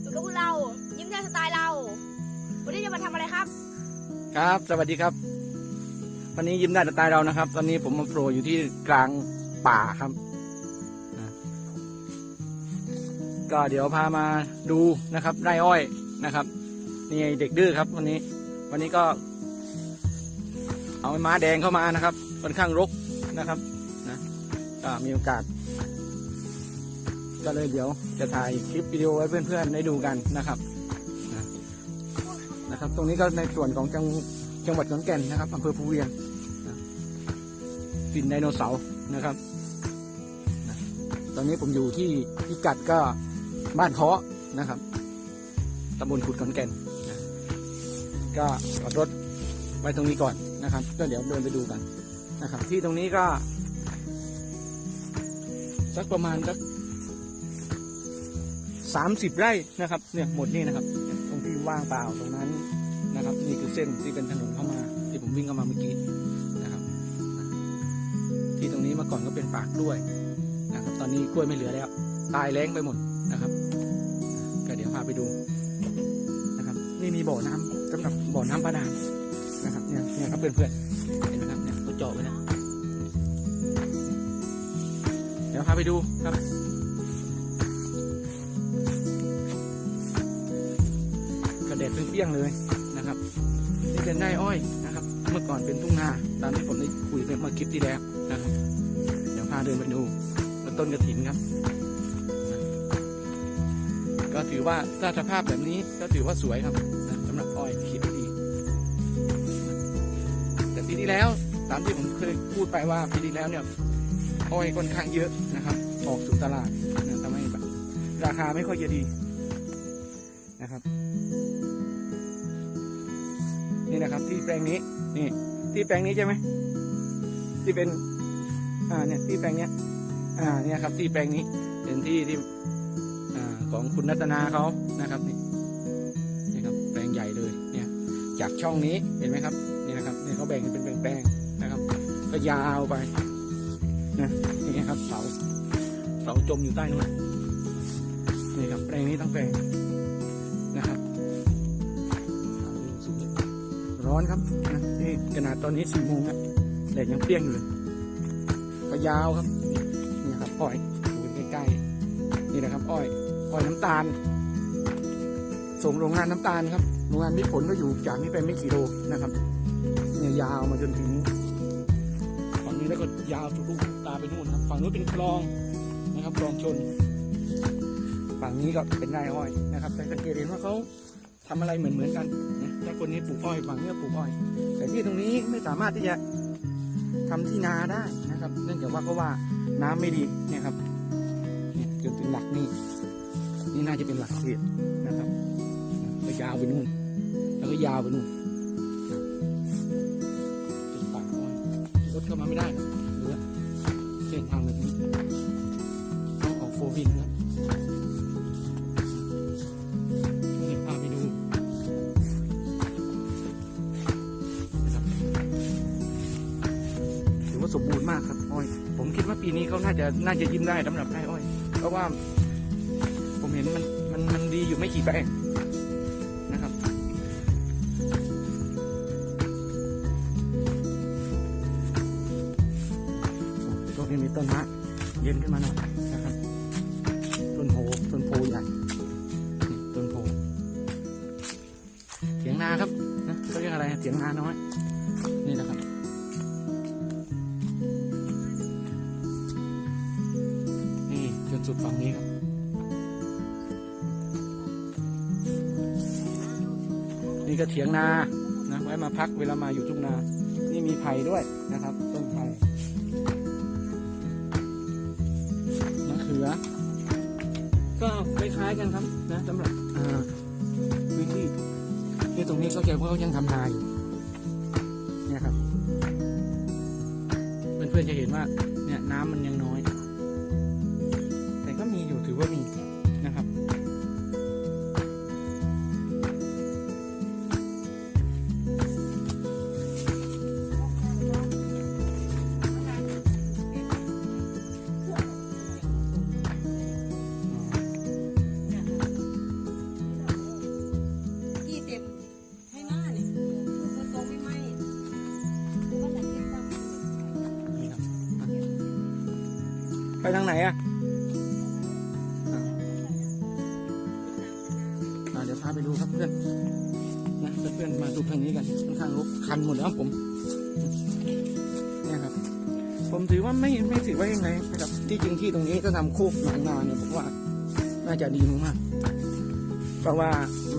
อยู่กับพวกเรา ยิ้มได้สไตล์เรา วันนี้จะมาทำอะไรครับ ครับ สวัสดีครับ วันนี้ยิ้มได้สไตล์เรานะครับ ตอนนี้ผมมาโผล่อยู่ที่กลางป่าครับนะก็เดี๋ยวพามาดูนะครับไร่อ้อยนะครับ นี่ไงเด็กดื้อครับ วันนี้ วันนี้ก็ เอาไม้ม้าแดงเข้ามานะครับค่อนข้างรกนะครับนะก็มีโอกาส ก็เลยเดี๋ยวจะถ่ายคลิปวิดีโอไว้เพื่อนๆได้ดูกันนะครับนะครับ ตรงนี้ก็ในส่วนของจังจังหวัดขอนแก่นนะครับอำเภอภูเวียงสินไดโนเสาร์นะครับ ตอนนี้ผมอยู่ที่พิกัดก็บ้านเคาะนะครับตำบลขุดขอนแก่น ก็จอดรถไว้ตรงนี้ก่อนนะครับ ก็เดี๋ยวเดินไปดูกันนะครับ ที่ตรงนี้ก็ สักประมาณสัก สามสิบไร่นะครับเนี่ยหมดนี่นะครับ ตรงที่ว่างเปล่าตรงนั้นนะครับ นี่คือเส้นที่เป็นถนนเข้ามา ที่ผมวิ่งเข้ามาเมื่อกี้นะครับ ที่ตรงนี้เมื่อก่อนก็เป็นป่ากล้วยนะครับ ตอนนี้กล้วยไม่เหลือแล้ว ตายแล้งไปหมดนะครับก็เดี๋ยวพาไปดูนะครับ นี่มีบ่อน้ำสำหรับบ่อน้ำบาดาลนะครับเนี่ยเนี่ยครับเพื่อนๆเห็นไหมครับเนี่ยเขาเจาะไว้นะเดี๋ยวพาไปดูครับ ปี้ยงเลยนะครับนี่เป็นไร่อ้อยนะครับ เมื่อก่อนเป็นทุ่งนาตามที่ผมได้คุยไปเมื่อคลิปที่แล้วนะครับ เดี๋ยวพาเดินไปดูต้นกระถินครับ ก็ถือว่าถ้าสภาพแบบนี้ก็ถือว่าสวยครับสำหรับอ้อยคิดดีแต่ปีที่แล้วตามที่ผมเคยพูดไปว่าปีที่แล้วเนี่ยอ้อยค่อนข้างเยอะนะครับ ออกสู่ตลาดทำให้แบบราคาไม่ค่อยจะดี นะครับ ที่แปลงนี้นี่ ที่แปลงนี้ใช่ไหมที่เป็น อ่าเนี่ยที่แปลงเนี้ย อ่าเนี่ยครับ ที่แปลงนี้เป็นที่ที่อ่าของคุณรัตนาเขานะครับนี่นี่ครับ แปลงใหญ่เลยเนี่ย จากช่องนี้เห็นไหมครับนี่นะครับเนี่ยเขาแบ่งเป็นแปลงๆนะครับ ก็ยาวไปนะนี่ครับเสาเสาจมอยู่ใต้นู้นนี่ครับแปลงนี้ทั้งแปลงนะครับ ร้อนครับนะนี่ขนาดตอนนี้สี่โมงอะแดดยังเปรี้ยงอยู่เลยก็ยาวครับนี่ครับอ้อยดูใกล้ๆนี่นะครับ อ้อยอ้อยน้ำตาล ส่งโรงงานน้ำตาลครับโรงงานมิตรผลก็อยู่จากนี้ไปไม่กี่โลนะครับเนี่ยยาวมาจนถึงฝั่งนี้แล้วก็ยาวทุกลูกตาไปนู่นครับ ฝั่งนู้นเป็นคลองนะครับคลองชน ฝั่งนี้ก็เป็นไร่อ้อยนะครับแต่สังเกตเห็นว่าเขาทำอะไรเหมือนเหมือนๆกันน ถ้าคนนี้ปลูกอ้อยฝั่งนี้ปลูกอ้อย แต่ที่ตรงนี้ไม่สามารถที่จะทำที่นาได้นะครับ เนื่องจากว่าเขาว่าน้ำไม่ดีเนี่ยครับเนี่ยจนถึงหลักนี่นี่น่าจะเป็นหลักเขตนะครับก็ยาวไปนู่น แล้วก็ยาวไปนู่นเป็นป่าอ้อยรถเข้ามาไม่ได้เหรือเส้นทางแบบนี้ออกโฟวินครั ปีนี้เขาน่าจะน่าจะยิ้มได้สำหรับไร่อ้อย เพราะว่าผมเห็นมันมันมันดีอยู่ไม่กี่แปลงนะครับ ตรงนี้มีต้นมะเย็นขึ้นมาหน่อยนะครับ ต้นโพต้นโพใหญ่ต้นโพเถียงนาครับนะเขาเรียกอะไรเถียงนาน้อยนี่นะครับ สุดฝั่งนี้ครับ นี่ก็เถียงนานะไว้มาพักเวลามาอยู่ทุ่งนา นี่มีไผ่ด้วยนะครับ ต้นไผ่มะเขือ ก็คล้ายๆกันครับนะสำหรับอ่าพื้นที่ที่ตรงนี้ก็จะเขายังทำนาอยู่เนี่ยครับเพื่อนๆจะเห็นว่าเนี่ยน้ำมันยังน้อย ที่ตรงนี้ถ้าทำโคกหนองนาเนี่ยผมว่าน่าจะดีมากๆเพราะว่า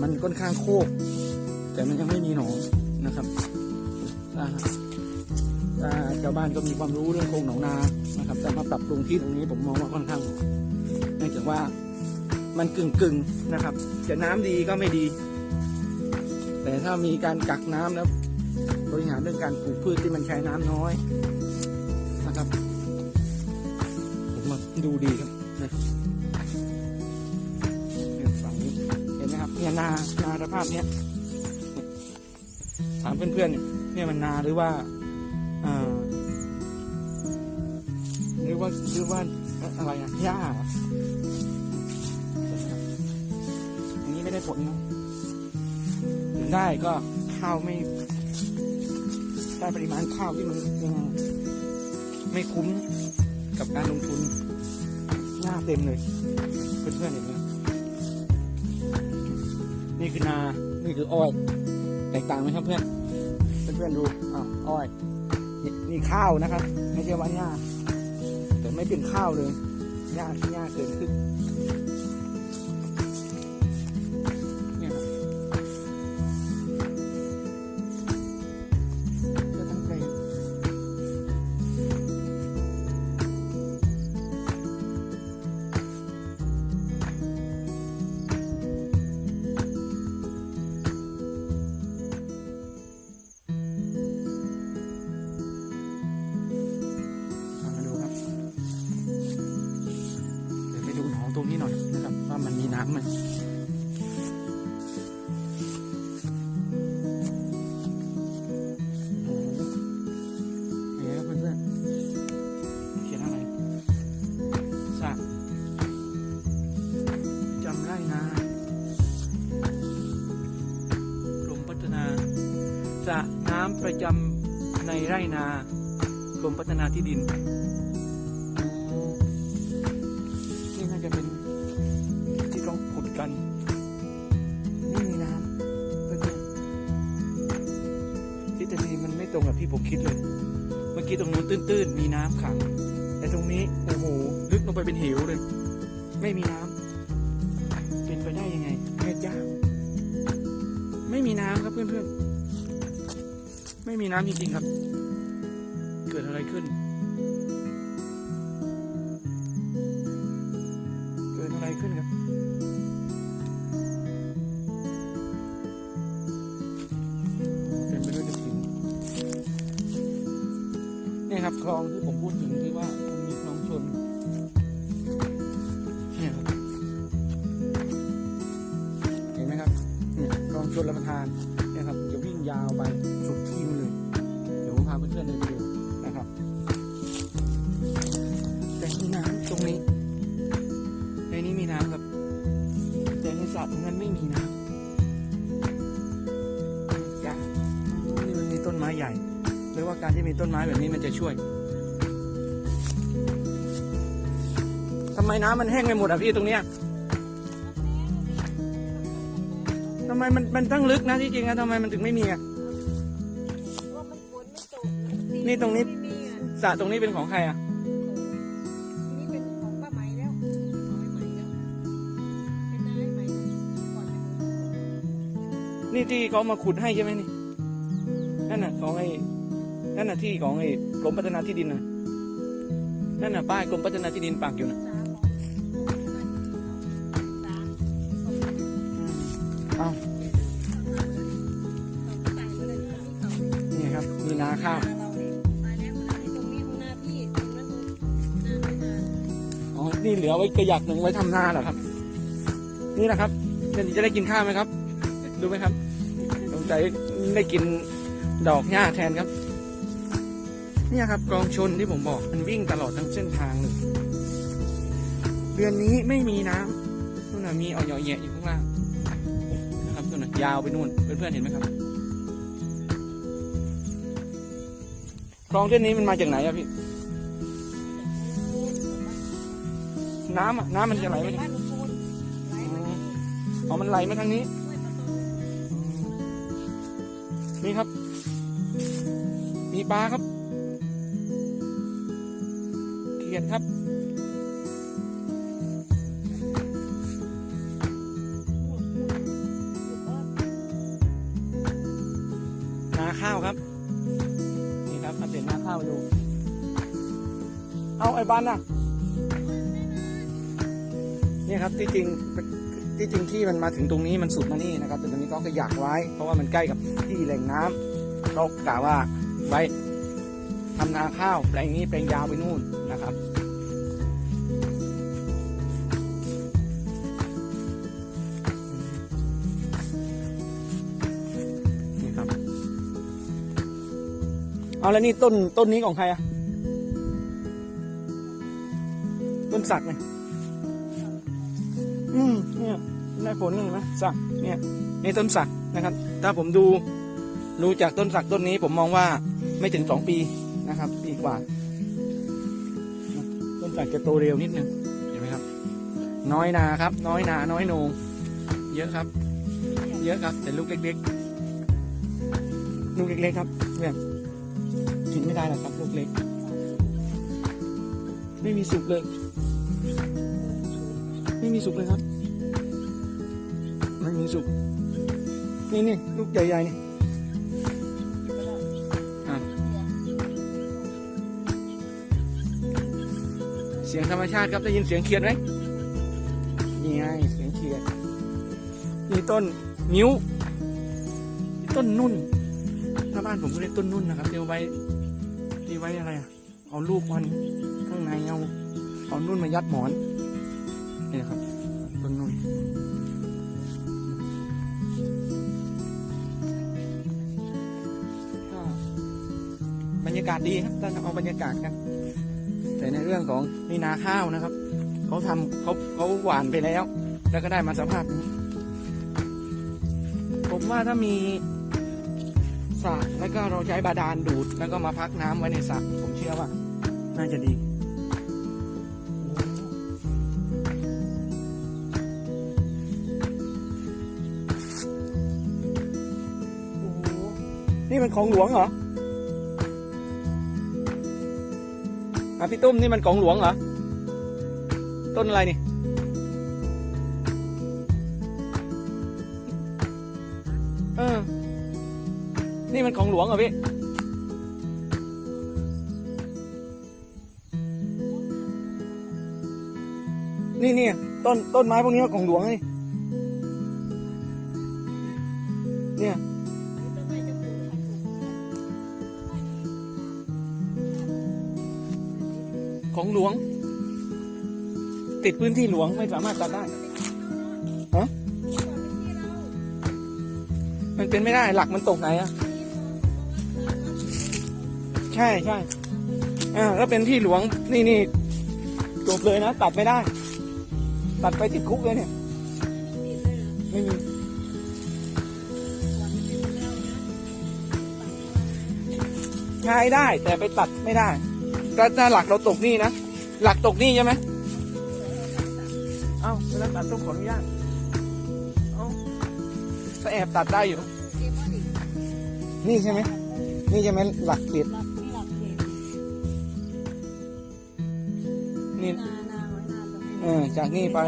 มันค่อนข้างโคก แต่มันยังไม่มีหนองนะครับถ้าชาวบ้านก็มีความรู้เรื่องโคกหนองนานะครับแต่มาปรับปรุงที่ตรงนี้ผมมองว่าค่อนข้างเนื่องจากว่ามันกึ่งกึ่งๆนะครับ จะน้ำดีก็ไม่ดี แต่ถ้ามีการกักน้ำแล้วบริหารเรื่องการปลูกพืชที่มันใช้น้ำน้อยนะครับ ดูดีครับนะเนี่ยฝั่งนี้เห็นไหมครับ เนี่ยนานาสภาพเนี้ยถามเพื่อนๆเนี่ยเนี่ยมันนาหรือว่าอ่าหรือว่าหรือว่าอะไรอะหญ้าอันนี้ไม่ได้ผลนะถึงได้ก็ข้าวไม่ได้ปริมาณข้าวที่มันยังไม่คุ้มกับการลงทุน น้าเต็มเลยเพื่อนๆเห็นไหมนี่คือนานี่คืออ้อย แตกต่างไหมครับเพื่อนเพื่อนๆดูอ้าวอ้อยนี่นี่ข้าวนะครับ ไม่ใช่ว่าหญ้าแต่ไม่เป็นข้าวเลยหญ้าที่หญ้าเกินขึ้น ประจำในไร่นากรมพัฒนาที่ดิน นี่น่าจะเป็นที่ต้องขุดกันไม่มีน้ำเพื่อนๆทฤษฎีมันไม่ตรงกับที่ผมคิดเลย เมื่อกี้ตรงนู้นตื้นๆ มีน้ำขัง แต่ตรงนี้ โอ้โห ลึกลงไปเป็นเหวเลย ไม่มีน้ำ น้ำจริงๆครับ เกิดอะไรขึ้น เกิดอะไรขึ้นครับเต็มไปด้วยกระถิ่นเนี่ยครับคลองที่ น้ำมันแห้งไปหมดอะพี่ตรงเนี้ยทำไมมันมันตั้งลึกนะที่จริงอะทำไมมันถึงไม่มีอะว่ามันฝนไม่ตกนี่ตรงนี้ไม่มีอะสระตรงนี้เป็นของใครอะทีนี้เป็นของป้าไหมแล้วของไอ้ไหมแล้วเป็นนายไหมก่อนจะนี่ที่เขามาขุดให้ใช่ไหมนี่นั่นน่ะของไอ้นั่นน่ะที่ของไอ้กรมพัฒนาที่ดินน่ะนั่นน่ะป้ายกรมพัฒนาที่ดินปักอยู่น่ะ เหลือไว้กระยักหนึ่งไว้ทำนาเหรอครับ นี่นะครับเดี๋ยวจะได้กินข้าวไหมครับ ดูไหมครับสงสัยได้กินดอกหญ้าแทนครับ เนี่ยครับกองชนที่ผมบอกมันวิ่งตลอดทั้งเส้นทางเลยเดือนนี้ไม่มีน้ำนู่นน่ะมีอ่อยแยะอยู่ข้างล่างนะครับนู่นน่ะยาวไปนู่นเพื่อนๆเห็นไหมครับคลองเส้นนี้มันมาจากไหนอะพี่ น้ำอะน้ำมันจะไหลไปบ้างพลไหมอ๋อมันไหลมาทางนี้ นี่ครับ มีปลาครับเขียดครับนาข้าวครับ นี่ครับอัปเดตนาข้าวดู เอาไอ้บ้านน่ะ นี่ครับที่จริงที่จริงที่มันมาถึงตรงนี้มันสุดมานี่นะครับ แต่ตรงนี้ก็ขยักไว้ เพราะว่ามันใกล้กับที่แหล่งน้ำเรากะว่าไว้ทำนาข้าวแปลงนี้แปลงยาวไปนู่นนะครับนี่ครับ เอาแล้วนี่ต้นต้นนี้ของใครอะต้นสักไหม ผลนี่เห็นไหมสักเนี่ยนี่ต้นสักนะครับ ถ้าผมดูดูจากต้นสักต้นนี้ผมมองว่าไม่ถึงสองปีนะครับ ปีกว่า ต้นสักจะโตเร็วนิดนึงเห็นไหมครับ น้อยนาครับ น้อยนาน้อยโหนงเยอะครับ เยอะครับ แต่ลูกเล็กๆลูกเล็กๆครับเนี่ยกินไม่ได้หรอกครับลูกเล็ก ไม่มีสุกเลย ไม่มีสุกเลยครับ ไม่มีสุก นี่นี่ลูกใหญ่ๆนี่เสียงธรรมชาติครับได้ยินเสียงเขียดไหมนี่ไงเสียงเขียดนี่ต้นนิ้วมีต้นนุ่นถ้าบ้านผมก็เรียกต้นนุ่นนะครับที่เอาไว้ที่ไว้อะไรอะเอาลูกมันข้างในเอาเอานุ่นมายัดหมอนนี่นะครับากาศดีครับถ้าเอาบรรยากาศกัน แต่ในเรื่องของนี่นาข้าวนะครับเขาทำเขาเขาหวานไปแล้ว แล้วก็ได้มาสภาพนี้ผมว่าถ้ามีสระแล้วก็เราใช้บาดาลดูด แล้วก็มาพักน้ำไว้ในสระผมเชื่อว่า น่าจะดีโอ้โหนี่มันของหลวงเหรอะพี่ตุ้มนี่มันของหลวงเหรอ ต้นอะไรนี่ เออ นี่มันของหลวงเหรอพี่ นี่นี่ต้นต้นไม้พวกนี้ของหลวงนี่ หลวง ติดพื้นที่หลวงไม่สามารถตัดได้ฮะมันเป็นไม่ได้หลักมันตกไหนอะใช่ใช่อ่าแล้วเป็นที่หลวงนี่นี่จบเลยนะ ตัดไม่ได้ ตัดไปติดคุกเลยเนี่ย ไม่มีใช้ได้แต่ไปตัดไม่ได้แต่ถ้าหลักเราตกนี่นะ หลักตกนี่ใช่ไหมเอ้าเวลาตัดต้องขออนุญาตเอ้าถ้าแอบตัดได้อยู่ นี่ใช่ไหม นี่ใช่ไหมหลักเขตนี่เออจากนี่ไป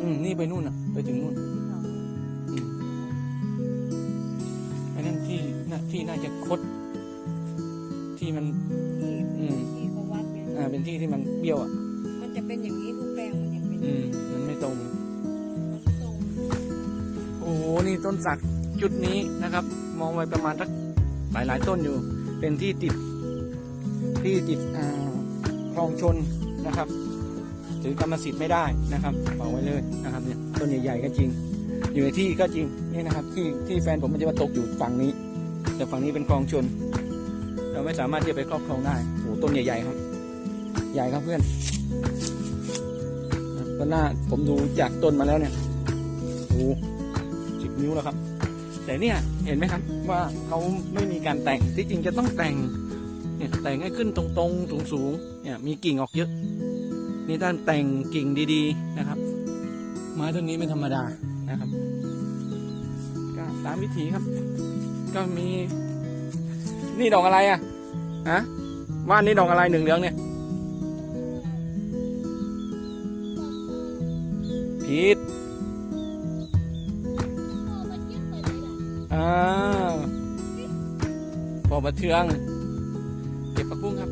อืมนี่ไปนู่นอะ ไปถึงนู่นอืมไอ้นั่นที่น่ะที่น่าจะคด ที่มันอืมอ่าเป็นที่ที่มันเบี้ยวอะมันจะเป็นอย่างนี้รูปแปลงมันอย่างเป็นอืมมันไม่ตรงทรงโอ้โหนี่ต้นสักจุดนี้นะครับ มองไว้ประมาณสักหลายหลายๆต้นอยู่ เป็นที่ติดที่ติดอ่าคลองชนนะครับถือกรรมสิทธิ์ไม่ได้นะครับบอกไว้เลยนะครับเนี่ยต้นใหญ่ๆก็จริง อยู่ในที่ก็จริงนี่นะครับที่ที่แฟนผมมันจะมาตกอยู่ฝั่งนี้ แต่ฝั่งนี้เป็นคลองชน เราไม่สามารถที่จะไปครอบครองได้โอ้โหต้นใหญ่ๆครับ ใหญ่ครับเพื่อนก็น่าผมดูจากต้นมาแล้วเนี่ยโอ้โหสิบนิ้วแล้วครับ แต่เนี่ยเห็นไหมครับ ว่าเขาไม่มีการแต่งที่จริงจะต้องแต่งเนี่ยแต่งให้ขึ้นตรงๆสูงๆเนี่ยมีกิ่งออกเยอะ นี่ท่านแต่งกิ่งดีๆนะครับ ไม้ต้นนี้ไม่ธรรมดานะครับก็ตามวิถีครับ ก็มี นี่ดอกอะไรอะฮะว่านนี่ดอกอะไรหนึ่งเหลืองเนี่ย ผิดอ่าพอประเทือง เก็บผักบุ้งครับ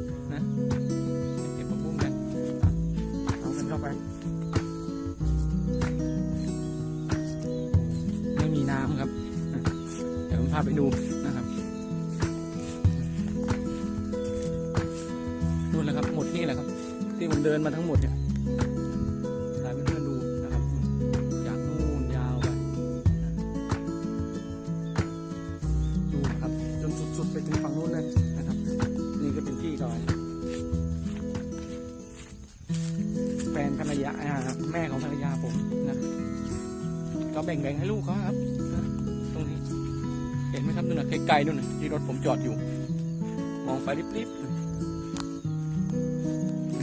ครับนู่นนะไกลๆนู่นนะที่รถผมจอดอยู่ มองไปริบๆ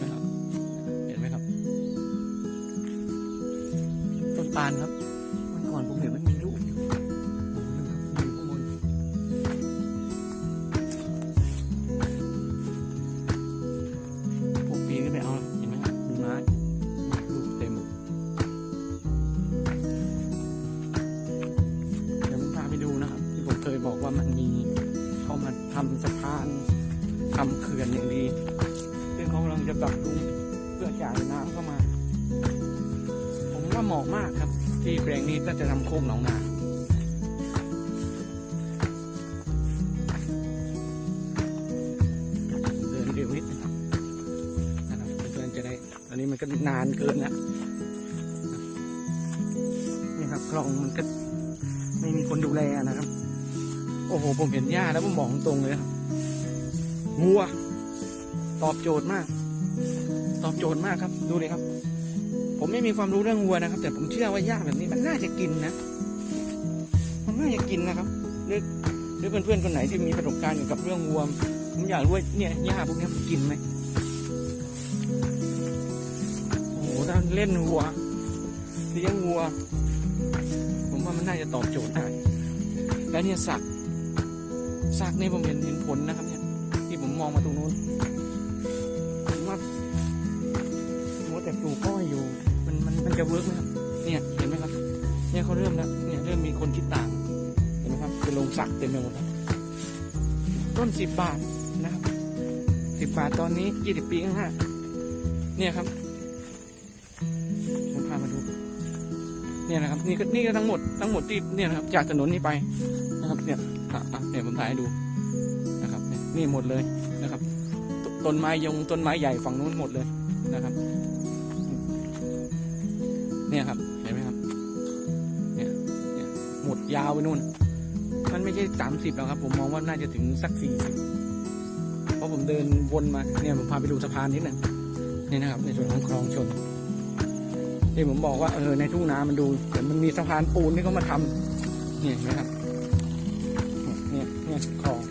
นะครับเห็นไหมครับ ต้นตาลครับ อันนานเกินแล้วนี่ครับคลองมันก็ไม่มีคนดูแลนะครับ โอ้โห ผมเห็นหญ้าแล้วผมบอกตรงเลยครับงัว ตอบโจทย์มาก ตอบโจทย์มากครับ ดูเลยครับ ผมไม่มีความรู้เรื่องวัวนะครับ แต่ผมเชื่อว่าหญ้าแบบนี้มันน่าจะกินนะมันน่าจะกินนะครับหรือหรือเพื่อนๆคนไหนที่มีประสบการณ์เกี่ยวกับเรื่องวัวผมอยากรู้ว่าเนี่ยหญ้าพวกนี้มันกินไหม เล่นวัว เลี้ยงวัว ผมว่ามันน่าจะตอบโจทย์ได้ แล้วเนี่ยสักสักนี่ผมเห็นเห็นผลนะครับเนี่ย ที่ผมมองมาตรงนู้นผมว่ามัวแต่ปลูกอ้อยอยู่ มันมันมันจะเวิร์กไหมครับ เนี่ยเห็นไหมครับ เนี่ยเขาเริ่มแล้วเนี่ยเริ่มมีคนคิดต่าง เห็นไหมครับเป็นโรงสักเต็มไปหมดครับต้นสิบบาทนะครับสิบบาทตอนนี้ยี่สิบปีข้างหน้าเนี่ยครับ เนี่ยนะครับนี่ก็นี่ก็ทั้งหมดทั้งหมดที่เนี่ยนะครับ จากถนนนี้ไปนะครับ เนี่ยอะเนี่ยผมถ่ายให้ดูนะครับนี่ยนี่หมดเลยนะครับตต้นไม้ยงต้นไม้ใหญ่ฝั่งนู้นหมดเลยนะครับ เนี่ยครับเห็นไหมครับเนี่ยเนี่ยหมดยาวไปนู่นมันไม่ใช่สามสิบแล้วครับ ผมมองว่าน่าจะถึงสักสี่สิบเพราะผมเดินวนมาเนี่ยผมพาไปดูสะพานนิดหนึ่งนี่นะครับ ในส่วนของคลองชน ที่ผมบอกว่าเออในทุ่งนามันดูแต่มันมีสะพานปูนที่เขามาทำเนี่ยเห็นไหมครับเนี่ยเนี่ยคลอง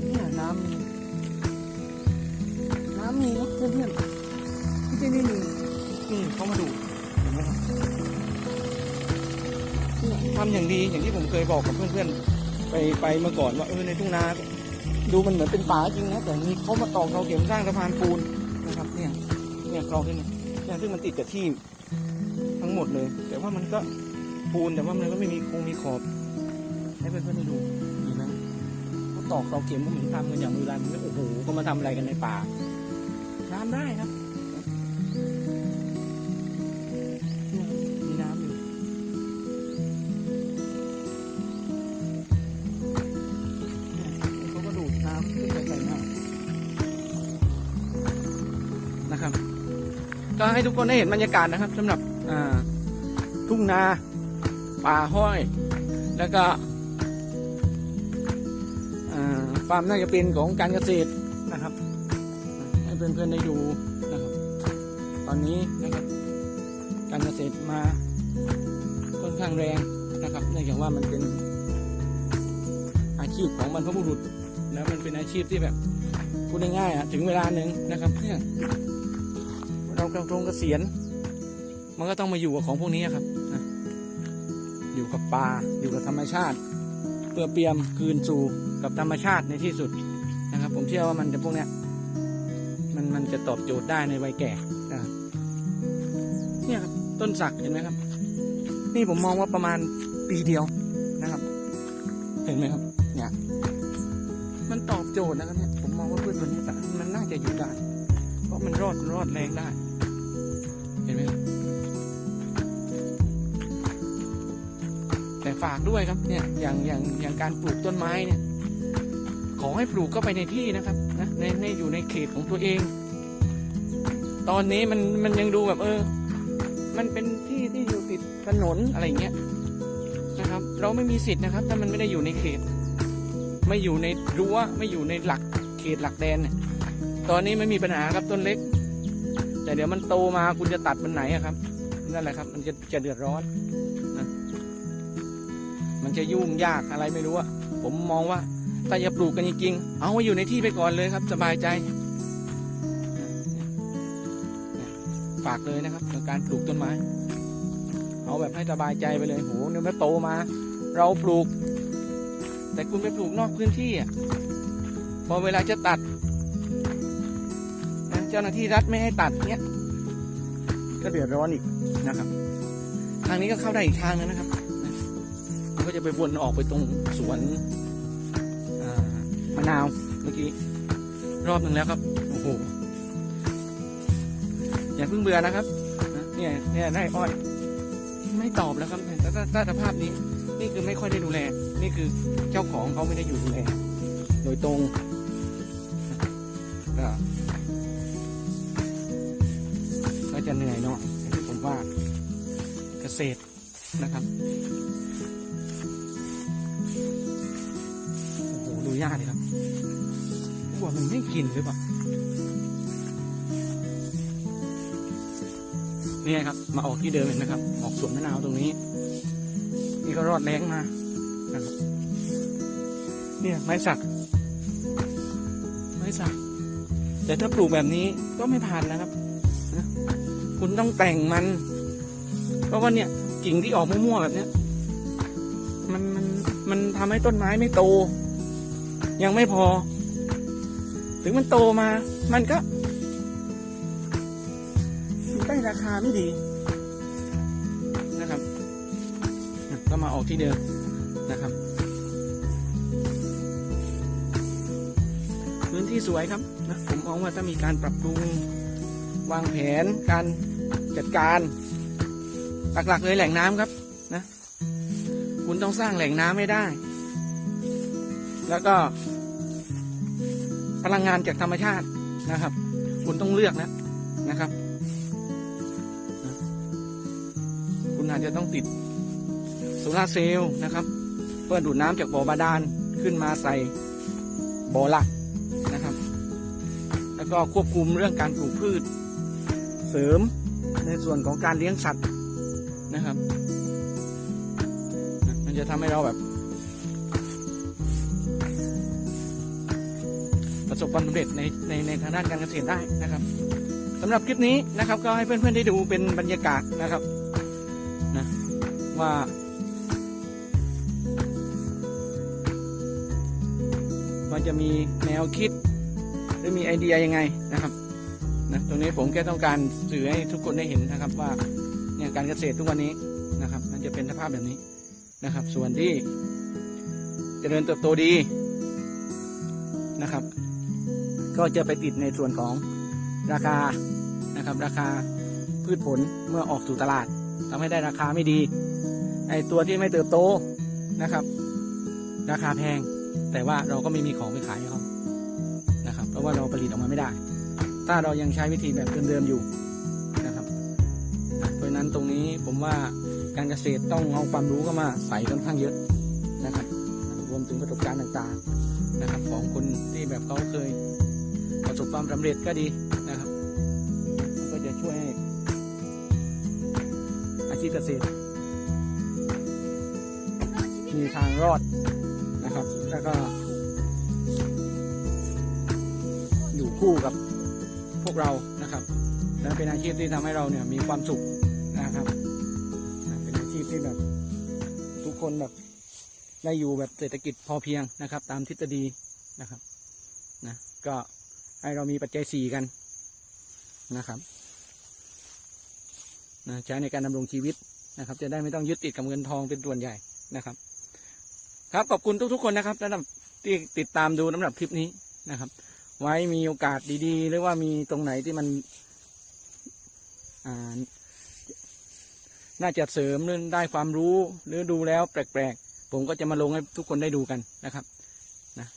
เนี่ยน้ำมีน้ำมีนะเพื่อนๆไม่ใช่ไม่มีนี่เขามาดูเห็นไหมครับเนี่ยทำอย่างดีอย่างที่ผมเคยบอกกับเพื่อนๆไปไปเมื่อก่อนว่าเออในทุ่งนาดูมันเหมือนเป็นป่าจริงนะแต่นี่เขามาตอกเสาเข็มสร้างสะพานปูนนะครับ เนี่ยเนี่ยคลองที่นี่เนี่ยซึ่งมันติดกับที่ ทั้งหมดเลย แต่ว่ามันก็ปูนแต่ว่ามันก็ไม่มีคงมีขอบ ให้เพื่อนๆได้ดูนี่นะเขาตอกเสาเข็มก็เหมือนทำกันอย่างโบราณโอ้โหก็มาทำอะไรกันในป่าทำได้ครับ ก็ให้ทุกคนได้เห็นบรรยากาศนะครับสำหรับทุ่งนาป่าห้อย แล้วก็อ่าฟาร์มน่าจะเป็นของการเกษตรนะครับ ให้เพื่อนๆได้ดูนะครับ ตอนนี้นะครับ การเกษตรมาค่อนข้างแรงนะครับเนื่องจากว่ามันเป็นอาชีพของบรรพบุรุษ แล้วมันเป็นอาชีพที่แบบพูดง่ายๆอะถึงเวลาหนึ่งนะครับเพื่อเวลาเรากระเกษียณมันก็ต้องมาอยู่กับของพวกนี้ครับนะอยู่กับป่าอยู่กับธรรมชาติ เพื่อเตรียมคืนสู่กับธรรมชาติในที่สุดนะครับ ผมเชื่อว่ามันจะพวกเนี้ยมันมันจะตอบโจทย์ได้ในวัยแก่นะเนี่ยครับต้นสักเห็นไหมครับ นี่ผมมองว่าประมาณปีเดียวนะครับ เห็นไหมครับ เนี่ย มันตอบโจทย์นะครับเนี่ยผมมองว่าพืชตัวนี้มันน่าจะอยู่ได้ เพราะมันรอดรอดแรงได้ ห็นไหมครับแต่ฝากด้วยครับเนี่ยอย่างอย่างอย่างการปลูกต้นไม้เนี่ย ขอให้ปลูกเข้าไปในที่นะครับนะในในอยู่ในเขตของตัวเอง ตอนนี้มันมันยังดูแบบเออ มันเป็นที่ที่อยู่ติดถนนอะไรเงี้ยนะครับ เราไม่มีสิทธิ์นะครับ ถ้ามันไม่ได้อยู่ในเขต ไม่อยู่ในรั้วไม่อยู่ในหลักเขตหลักแดนเนี่ยตอนนี้ไม่มีปัญหาครับต้นเล็ก แต่เดี๋ยวมันโตมาคุณจะตัดมันไหนอะครับนั่นแหละครับ มันจะจะเดือดร้อนนะมันจะยุ่งยากอะไรไม่รู้อะผมมองว่าถ้าจะปลูกกันจริงๆเอาไว้อยู่ในที่ไปก่อนเลยครับ สบายใจฝากเลยนะครับในการปลูกต้นไม้ เอาแบบให้สบายใจไปเลยโหเนี่ยมันโตมา เราปลูก แต่คุณไปปลูกนอกพื้นที่อะพอเวลาจะตัด เจ้าหน้าที่รัฐไม่ให้ตัดเนี้ยก็เดือดร้อนอีกนะครับ ทางนี้ก็เข้าได้อีกทางนึงนะครับนะมันก็จะไปวนออกไปตรงสวนอ่ามะนาวเมื่อกี้รอบหนึ่งแล้วครับโอ้โหอย่าเพิ่งเบื่อนะครับนะเนี่ยเนี่ยได้อ้อย ไม่ตอบแล้วครับแต่ถ้าถ้าสภาพนี้ นี่คือไม่ค่อยได้ดูแล นี่คือเจ้าของเขาไม่ได้อยู่ดูแลโดยตรงก็ก็ จะเหนื่อยเนาะอย่างที่ผมว่าเกษตรนะครับโอ้โหดูยากเลยครับว่ามันไม่กินหรือเปล่าเนี่ยครับ มาออกที่เดิมเห็นไหมครับ ออกสวนมะนาวตรงนี้ นี่ก็รอดแรงมานะครับเนี่ยไม้สัก ไม้สัก แต่ถ้าปลูกแบบนี้ก็ไม่ผ่านนะครับ คุณต้องแต่งมัน เพราะว่าเนี่ยกิ่งที่ออกมั่วๆแบบเนี้ย มันมันมันทำให้ต้นไม้ไม่โต ยังไม่พอ ถึงมันโตมา มันก็ได้ราคาไม่ดีนะครับ ก็มาออกที่เดิมนะครับ พื้นที่สวยครับนะผมมองว่าถ้ามีการปรับปรุงวางแผนการ จัดการ หลักๆเลยแหล่งน้ำครับนะ คุณต้องสร้างแหล่งน้ำให้ได้ แล้วก็ พลังงานจากธรรมชาตินะครับ คุณต้องเลือกนะนะครับ คุณอาจจะต้องติดโซลาเซลล์นะครับ เพื่อดูดน้ำจากบ่อบาดาลขึ้นมาใส่บ่อหลักนะครับ แล้วก็ควบคุมเรื่องการปลูกพืช เสริม ในส่วนของการเลี้ยงสัตว์นะครับ มันจะทำให้เราแบบ ประสบความสำเร็จในในในทางด้านการเกษตรได้นะครับสำหรับคลิปนี้นะครับ ก็ให้เพื่อนๆได้ดูเป็นบรรยากาศนะครับนะว่าว่าจะมีแนวคิด หรือมีไอเดียยังไงนะครับ นะตรงนี้ผมแค่ต้องการสื่อให้ทุกคนได้เห็นนะครับว่าเนี่ยการเกษตรทุกวันนี้นะครับ มันจะเป็นสภาพแบบนี้นะครับ ส่วนที่จเจริญเติบโตดีนะครับ ก็จะไปติดในส่วนของราคานะครับ ราคาพืชผลเมื่อออกสู่ตลาดทำให้ได้ราคาไม่ดีไอตัวที่ไม่เติบโตนะครับ ราคาแพงแต่ว่าเราก็ไม่มีของไปขายให้เขานะครับ เพราะว่าเราผลิตออกมาไม่ได้ ถ้าเรายังใช้วิธีแบบเดิมๆอยู่นะครับเพราะนั้นตรงนี้ผมว่าการเกษตรต้องเอาความรู้เข้ามาใส่ค่อนข้างเยอะนะครับรวมถึงประสบการณ์ต่างๆนะครับ ของคนที่แบบเขาเคยประสบความสำเร็จก็ดีนะครับ ก็จะช่วยให้อาชีพเกษตร มีทางรอดนะครับ แล้วก็ อยู่คู่กับ วกเรานะครับและเป็นอาชีพที่ทำให้เราเนี่ยมีความสุขนะครับ เป็นอาชีพที่แบบทุกคนแบบได้อยู่แบบเศรษฐกิจพอเพียงนะครับ ตามทฤษฎีนะครับนะก็ให้เรามีปัจจัยสี่กันนะครับนะใช้ในการดำรงชีวิตนะครับ จะได้ไม่ต้องยึดติดกับเงินทองเป็นส่วนใหญ่นะครับ ครับขอบคุณทุกๆคนนะครับสำหรับที่ติดตามดูสำหรับคลิปนี้นะครับ ไว้มีโอกาสดีๆ หรือว่ามีตรงไหนที่มันอ่าน่าจะเสริมหรือได้ความรู้หรือดูแล้วแปลกๆ ผมก็จะมาลงให้ทุกคนได้ดูกันนะครับนะ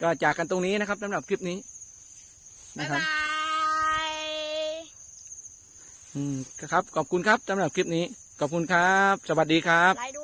ก็จากกันตรงนี้นะครับสำหรับคลิปนี้นะคบ๊ายรับบายอืมครับขอบคุณครับสำหรับคลิปนี้ ขอบคุณครับ สวัสดีครับไลค์ด้วย